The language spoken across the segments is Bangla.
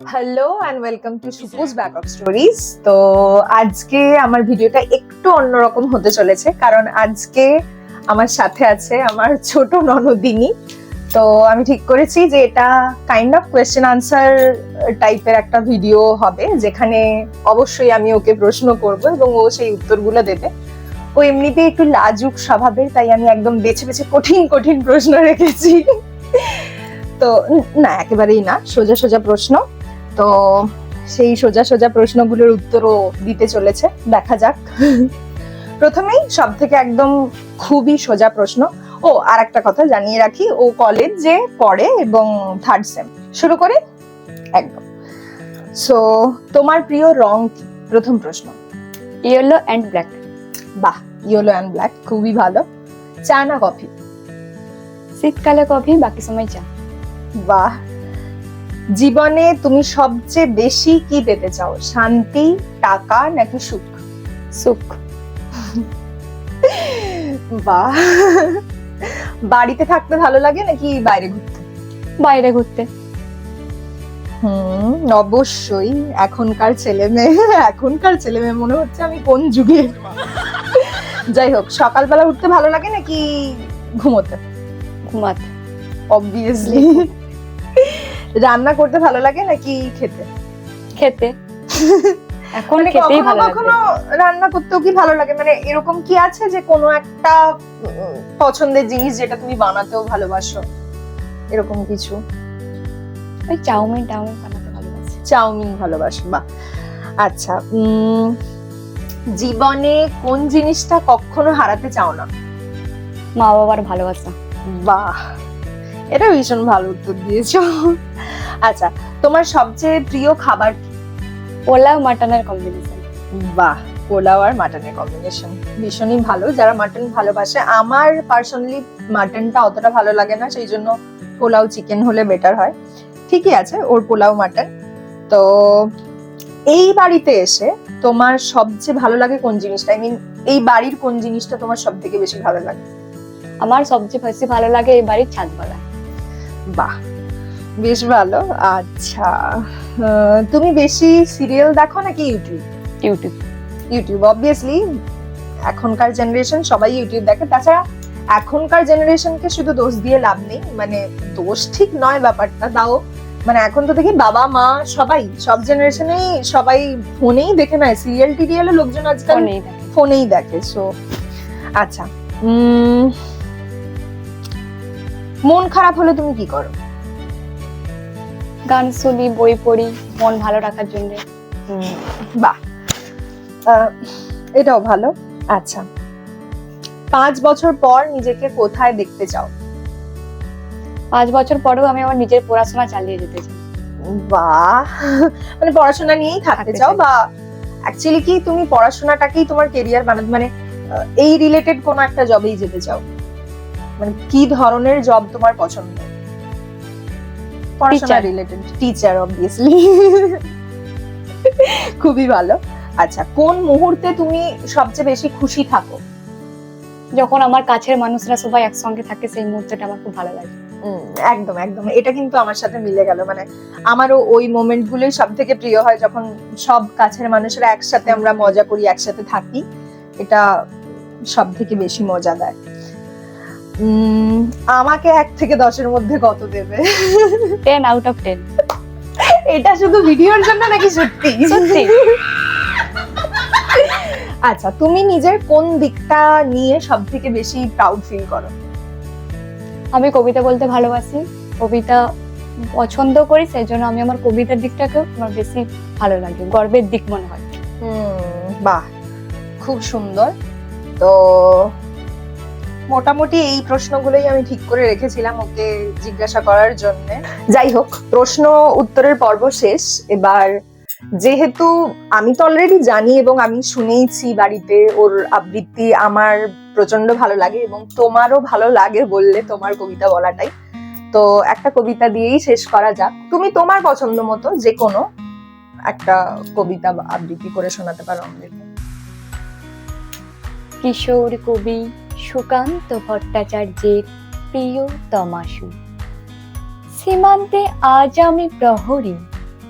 হ্যালো অ্যান্ড ওয়েলকাম টু সুপুজ ব্যাক অফ স্টোরিজ তো আজকে আমার ভিডিওটা একটু অন্যরকম হতে চলেছে, কারণ আজকে আমার সাথে আছে আমার ছোট ননদিনী। তো আমি ঠিক করেছি যে এটা কাইন্ড অফ কোয়েশ্চেন আনসার টাইপের একটা ভিডিও হবে, যেখানে অবশ্যই আমি ওকে প্রশ্ন করব এবং ও সেই উত্তরগুলো দেবে। ও এমনিতেই একটু লাজুক স্বভাবের, তাই আমি একদম বেছে বেছে কঠিন কঠিন প্রশ্ন রেখেছি। তো না, একেবারেই না, সোজা সোজা প্রশ্ন। তো সেই সোজা সোজা প্রশ্নগুলোর উত্তরও দিতে চলেছে, দেখা যাক। প্রথমেই সব থেকে একদম খুবই সোজা প্রশ্ন। ও আর একটা কথা জানিয়ে রাখি, ও কলেজ যে পড়ে এবং থার্ড সেম শুরু করে? একদম। সো তোমার প্রিয় রং প্রথম প্রশ্ন। ইয়েলো অ্যান্ড ব্ল্যাক বাহ ইয়েলো অ্যান্ড ব্ল্যাক খুবই ভালো। চা না কফি? শীতকালে কফি বাকি সময় চা। বাহ। জীবনে তুমি সবচেয়ে বেশি কি পেতে চাও শান্তি টাকা নাকি সুখ? সুখ। বাহ। বাড়িতে থাকতে ভালো লাগে নাকি বাইরে ঘুরতে? বাইরে ঘুরতে। হুম অবশ্যই। এখনকার ছেলে মেয়ে এখনকার ছেলে মেয়ে মনে হচ্ছে আমি কোন যুগে? যাই হোক সকালবেলা উঠতে ভালো লাগে নাকি ঘুমোতে? ঘুমাতে। অবভিয়াসলি রান্না করতে ভালো লাগে নাকি খেতে? খেতে। এখন মানে খেতেই ভালো কখনো রান্না করতেও কি ভালো লাগে? মানে এরকম কি আছে যে কোনো একটা পছন্দের জিনিস যেটা তুমি বানাতেও ভালোবাসো? এরকম কিছু? ওই চাউমিন টাউমিন বানাতে ভালোবাসি। চাউমিন ভালোবাসো বা আচ্ছা জীবনে কোন জিনিসটা কখনো হারাতে চাও না? মা বাবার ভালোবাসা। বাহ! এটা ভীষণ ভালো উত্তর দিয়েছ। আচ্ছা তোমার সবচেয়ে প্রিয় খাবার কি? পোলাও মাটনের কম্বিনেশন বাহ! পোলাও আর মাটনের কম্বিনেশন ভীষণই ভালো। যারা মাটন ভালোবাসে আমার পার্সোনালি মাটনটা অতটা ভালো লাগে না সেই জন্য পোলাও চিকেন হলে বেটার হয়। ঠিকই আছে ওর পোলাও মাটন। তো এই বাড়িতে এসে তোমার সবচেয়ে ভালো লাগে কোন জিনিসটা? আই মিন এই বাড়ির কোন জিনিসটা তোমার সব থেকে বেশি ভালো লাগে? আমার সবচেয়ে বেশি ভালো লাগে এই বাড়ির ছাদবালা। বাহ বেশ ভালো। আচ্ছা তুমি বেশি সিরিয়াল দেখো নাকি ইউটিউব? ইউটিউব। ইউটিউব অবভিয়াসলি এখনকার জেনারেশন সবাই ইউটিউব দেখে। তাছাড়া এখনকার জেনারেশনকে শুধু দোষ দিয়ে লাভ নেই। মানে দোষ ঠিক নয় ব্যাপারটা তাও মানে এখন তো দেখি বাবা মা সবাই সব জেনারেশনেই সবাই ফোনেই দেখে নেয়। সিরিয়াল টিরিয়ালে লোকজন আজকাল ফোনেই দেখে। সো আচ্ছা মন খারাপ হলে তুমি কি করো? গান শুনি বই পড়ি মন ভালো রাখার জন্য। বাহ। এটাও ভালো। আচ্ছা পাঁচ বছর পর নিজেকে কোথায় দেখতে চাও? পাঁচ বছর পরেও আমি আমার নিজের পড়াশোনা চালিয়ে যেতে চাই। বাহ! মানে পড়াশোনা নিয়েই থাকতে চাও বা অ্যাকচুয়ালি কি তুমি পড়াশোনাটাকেই তোমার কেরিয়ার বানাতে মানে এই রিলেটেড কোনো একটা জবেই যেতে চাও? মানে কি ধরনের জব তোমার পছন্দ? পড়াশোনা রিলেটেড টিচার অবভিয়াসলি খুবই ভালো। আচ্ছা কোন মুহূর্তে তুমি সবচেয়ে বেশি খুশি থাকো? যখন আমার কাছের মানুষরা সবাই একসঙ্গে থাকে সেই মুহূর্তটা আমার খুব ভালো লাগে। একদম একদম। এটা কিন্তু আমার সাথে মিলে গেল। মানে আমারও ওই মোমেন্ট গুলোই সব থেকে প্রিয় হয় যখন সব কাছের মানুষরা একসাথে আমরা মজা করি একসাথে থাকি। এটা সব থেকে বেশি মজা দেয়। আমাকে এক থেকে দশের মধ্যে কত দেবে? টেন আউট অফ টেন এটা শুধু ভিডিওর জন্য নাকি সত্যি? সত্যি। আচ্ছা তুমি নিজের কোন দিকটা নিয়ে সব থেকে বেশি প্রাউড ফিল করো? আমি কবিতা বলতে ভালোবাসি। কবিতা পছন্দ করি সেই জন্য আমি আমার কবিতার দিকটাকে আমার বেশি ভালো লাগে গর্বের দিক মনে হয়। হুম বাহ খুব সুন্দর। তো মোটামুটি এই প্রশ্নগুলোই আমি ঠিক করে রেখেছিলাম ওকে জিজ্ঞাসা করার জন্য। যাই হোক। প্রশ্ন উত্তরের পর্ব শেষ এবার যেহেতু আমি তো অলরেডি জানি এবং আমি শুনেইছি বাড়িতে ওর আবৃত্তি আমার প্রচণ্ড ভালো লাগে এবং তোমারও ভালো লাগে বললে তোমার কবিতা বলাটাই। তো একটা কবিতা দিয়েই শেষ করা যাক। তুমি তোমার পছন্দ মতো যে কোনো একটা কবিতা আবৃত্তি করে শোনাতে পারো আমাদেরকে। কিশোর কবি সুকান্ত ভট্টাচার্যের প্রিয় তমাশু সীমান্তে আজ আমি প্রহরী।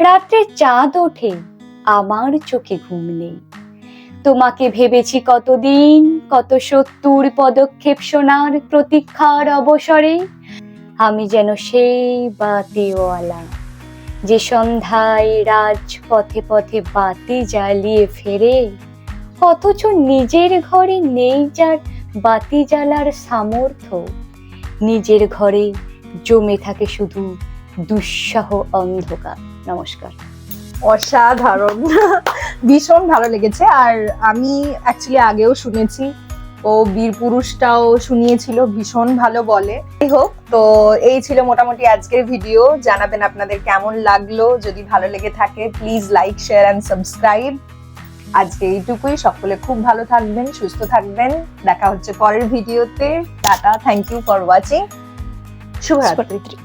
রাত্রে চাঁদ ওঠে, আমার চোখে ঘুম নেই। তোমাকে ভেবেছি কতদিন, কত সত্তর পদক্ষেপ শোনার প্রতীক্ষার অবসরে, আমি যেন সেই বাতিওয়ালা, যে সন্ধ্যায় রাজ পথে পথে বাতি জ্বালিয়ে ফেরে, অথচ নিজের ঘরে নেই যার বাতি জ্বালার সামর্থ্য, নিজের ঘরে জমে থাকে শুধু দুঃসহ অন্ধকার। নমস্কার। অসাধারণ, ভীষণ ভালো লেগেছে। আর আমি অ্যাকচুয়ালি আগেও শুনেছি, ও বীর পুরুষটাও শুনিয়েছিল, ভীষণ ভালো বলে। হোক, তো এই ছিল মোটামুটি আজকের ভিডিও জানাবেন আপনাদের কেমন লাগল। যদি ভালো লেগে থাকে please like share and subscribe আজকে এইটুকুই। সকলে খুব ভালো থাকবেন, সুস্থ থাকবেন। দেখা হচ্ছে পরের ভিডিওতে tata thank you for watching শুভরাত্রি।